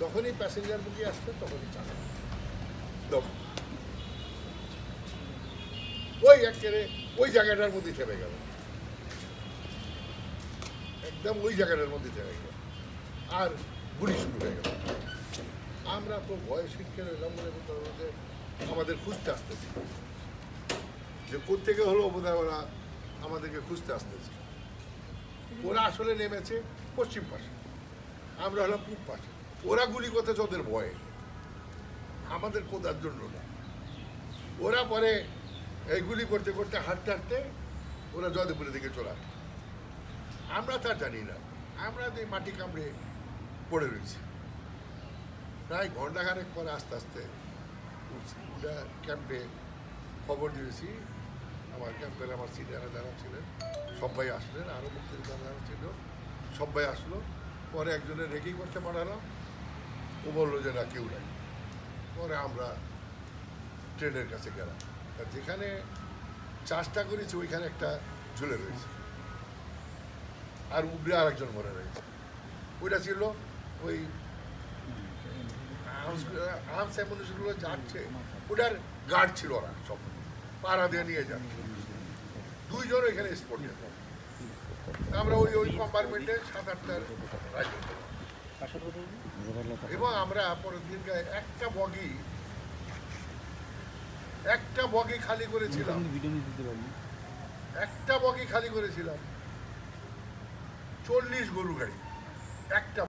যখনই প্যাসেঞ্জার বুকি আসছে, তখনই চালা দম। ওই একেবারে ওই জায়গাটার মধ্যে থেমে গেল। একদম ওই জায়গাটার মধ্যে থেমে গেল। আর গুলি শুরু হয়ে গেল। আমরা তো ভয়ে শিক্ষা রইলাম মনে করতে যে আমাদের খুঁজতে আসতেছি। যে কোথেকে হলো বোধহয় ওরা আমাদেরকে খুঁজতে আসতেছে। ওরা আসলে নেমেছে পশ্চিম পাশে। আমরা হলাম পূব পাশে। ওরা গুলি করতেছে ওদের ভয়ে। আমাদের কোদার জন্য না। ওরা পরে এই গুলি করতে করতে হাঁটতে হাঁটতে ওরা জয়দেবপুরের দিকে চলে আসে। আমরা তা জানি না। আমরা যে মাটি কামড়ে পড়ে রয়েছি। প্রায় ঘন্টাখানেক পরে আস্তে আস্তে উঠছি। উঠে ক্যাম্পে খবর দিয়েছি। আমার ক্যাম্পের আমার সিনিয়ররা যারা ছিলেন, সবাই আসলেন। আরও মুক্তিযোদ্ধা যারা ছিল, সবাই আসলো। পরে একজনের রেকি করতে পাঠালাম ও বলল যে, না, কেউ নাই। পরে আমরা ট্রেনের কাছে গেলাম। তা যেখানে চাষটা করেছি, ওইখানে একটা ঝুলে রয়েছে। আর উপরে আরেকজন মরে রয়েছে। ওইটা ছিল ওই আর্মস অ্যামুনিশনগুলো যাচ্ছে। ওটার গার্ড ছিল ওরা সব। পাড়া দিয়ে নিয়ে যাচ্ছে। দুইজন এখানে স্পট আমরা ওই ওই কম্পার্টমেন্টে সাত আটটার রাইড এবং আমরা পরের দিন একটা বগি একটা বগি খালি করেছিলাম। একটা বগি খালি করেছিলাম। চল্লিশ গরু গাড়ি একটা